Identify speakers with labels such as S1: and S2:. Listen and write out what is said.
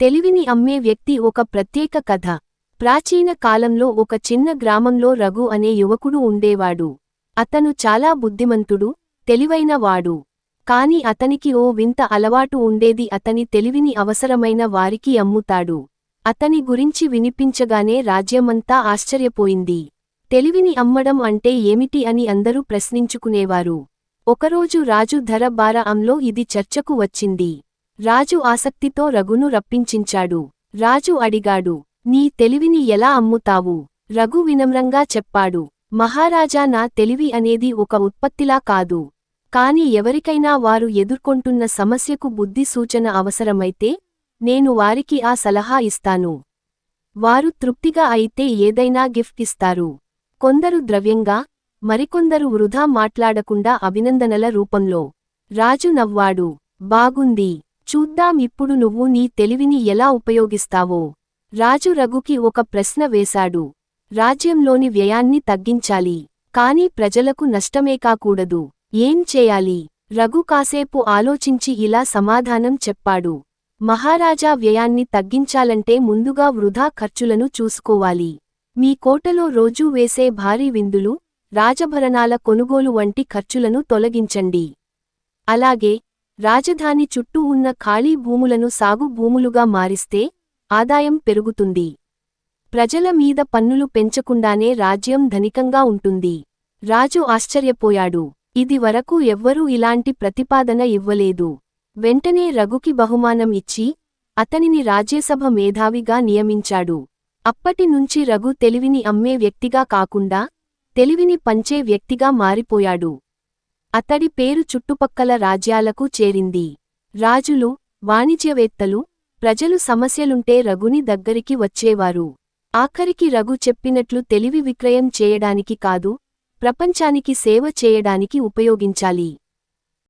S1: తెలివిని అమ్మే వ్యక్తి ఒక ప్రత్యేక కథ. ప్రాచీన కాలంలో ఒక చిన్న గ్రామంలో రఘు అనే యువకుడు ఉండేవాడు. అతను చాలా బుద్ధిమంతుడు తెలివైనవాడు. కాని అతనికి ఓ వింత అలవాటు ఉండేది అతని తెలివిని అవసరమైన వారికి అమ్ముతాడు. అతని గురించి వినిపించగానే రాజ్యమంతా ఆశ్చర్యపోయింది. తెలివిని అమ్మడం అంటే ఏమిటి అని అందరూ ప్రశ్నించుకునేవారు. ఒకరోజు రాజు ధర బారా అంలో ఇది చర్చకు వచ్చింది. రాజు ఆసక్తితో రఘును రప్పించించాడు. రాజు అడిగాడు నీ తెలివిని ఎలా అమ్ముతావు? రఘు వినమ్రంగా చెప్పాడు మహారాజా నా తెలివి అనేది ఒక ఉత్పత్తిలా కాదు. కాని ఎవరికైనా వారు ఎదుర్కొంటున్న సమస్యకు బుద్ధి సూచన అవసరమైతే నేను వారికి ఆ సలహా ఇస్తాను. వారు తృప్తిగా అయితే ఏదైనా గిఫ్ట్ ఇస్తారు. కొందరు ద్రవ్యంగా మరికొందరు వృధా మాట్లాడకుండా అభినందనల రూపంలో. రాజు నవ్వాడు బాగుంది. చూద్దాం ఇప్పుడు నువ్వు నీ తెలివిని ఎలా ఉపయోగిస్తావో. రాజు రఘుకి ఒక ప్రశ్న వేశాడు. రాజ్యంలోని వ్యయాన్ని తగ్గించాలి కాని ప్రజలకు నష్టమే కాకూడదు. ఏం చేయాలి? రఘు కాసేపు ఆలోచించి ఇలా సమాధానం చెప్పాడు. మహారాజా వ్యయాన్ని తగ్గించాలంటే ముందుగా వృధా ఖర్చులను చూసుకోవాలి. మీ కోటలో రోజూ వేసే భారీ విందులు రాజభరణాల కొనుగోలు వంటి ఖర్చులను తొలగించండి. అలాగే రాజధాని చుట్టూ ఉన్న ఖాళీ భూములను సాగు భూములుగా మారిస్తే ఆదాయం పెరుగుతుంది. ప్రజల మీద పన్నులు పెంచకుండానే రాజ్యం ధనికంగా ఉంటుంది. రాజు ఆశ్చర్యపోయాడు. ఇది వరకు ఎవ్వరూ ఇలాంటి ప్రతిపాదన ఇవ్వలేదు. వెంటనే రఘుకి బహుమానం ఇచ్చి అతనిని రాజ్యసభ మేధావిగా నియమించాడు. అప్పటినుంచి రఘు తెలివిని అమ్మే వ్యక్తిగా కాకుండా తెలివిని పంచే వ్యక్తిగా మారిపోయాడు. అతడి పేరు చుట్టుపక్కల రాజ్యాలకు చేరింది. రాజులు వాణిజ్యవేత్తలు ప్రజలు సమస్యలుంటే రఘుని దగ్గరికి వచ్చేవారు. ఆఖరికి రఘు చెప్పినట్లు తెలివి విక్రయం చేయడానికి కాదు ప్రపంచానికి సేవ చేయడానికి ఉపయోగించాలి.